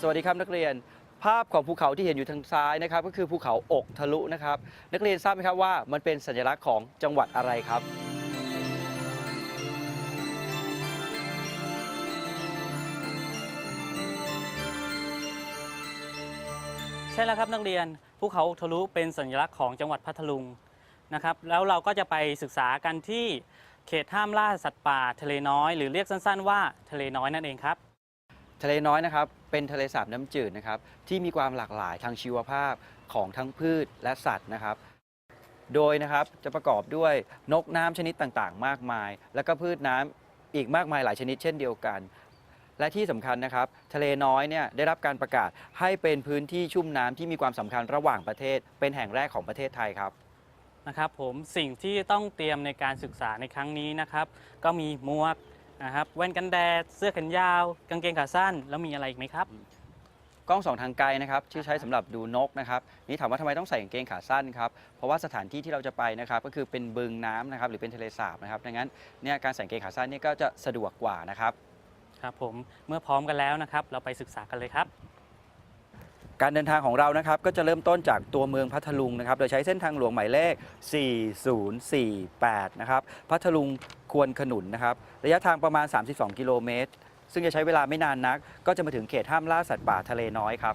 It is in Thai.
สวัสดีครับนักเรียน ภาพของภูเขาที่เห็นอยู่ทางซ้ายนะครับ ก็คือภูเขาอกทะลุนะครับ นักเรียนทราบไหมครับว่ามันเป็นสัญลักษณ์ของจังหวัดอะไรครับ ใช่แล้วครับนักเรียนภูเขาอกทะลุเป็นสัญลักษณ์ของจังหวัดพัทลุงนะครับแล้วเราก็จะไปศึกษากันที่เขตห้ามล่าสัตว์ป่าทะเลน้อย หรือเรียกสั้นๆ ว่าทะเลน้อยนั่นเองครับ ทะเลน้อยนะครับ เป็นทะเลสาบน้ำจืดนะครับ ที่มีความหลากหลายทางชีวภาพของทั้งพืชและสัตว์นะครับ โดยนะครับจะประกอบด้วยนกน้ำชนิดต่างๆ มากมาย แล้วก็พืชน้ำอีกมากมายหลายชนิดเช่นเดียวกัน และที่สำคัญนะครับ ทะเลน้อยเนี่ยได้รับการประกาศให้เป็นพื้นที่ชุ่มน้ำที่มีความสำคัญระหว่างประเทศ เป็นแห่งแรกของประเทศไทยครับ นะครับผมสิ่งที่ต้องเตรียมในการศึกษาในครั้งนี้นะครับ ก็มีหมวก นะครับแว่นกันแดด เสื้อแขนยาว กางเกงขาสั้น แล้วมีอะไรอีกไหมครับ กล้องส่องทางไกลนะครับที่ใช้สำหรับดูนกนะครับนี่ถามว่าทำไมต้องใส่กางเกงขาสั้นครับเพราะว่าสถานที่ที่เราจะไปนะครับก็คือเป็นบึงน้ำนะครับหรือเป็นทะเลสาบนะครับดังนั้นเนี่ยการใส่กางเกงขาสั้นเนี่ยก็จะสะดวกกว่านะครับ ครับผมเมื่อพร้อมกันแล้วนะครับ เราไปศึกษากันเลยครับ การเดินทางของเรานะครับก็จะเริ่มต้นจากตัวเมืองพัทลุงนะครับ โดยใช้เส้นทางหลวงหมายเลข 4048 นะครับ พัทลุง ควนขนุนนะครับ ระยะทางประมาณ 32 กิโลเมตร ซึ่งจะใช้เวลาไม่นานนัก ก็จะมาถึงเขตห้ามล่าสัตว์ป่าทะเลน้อยครับ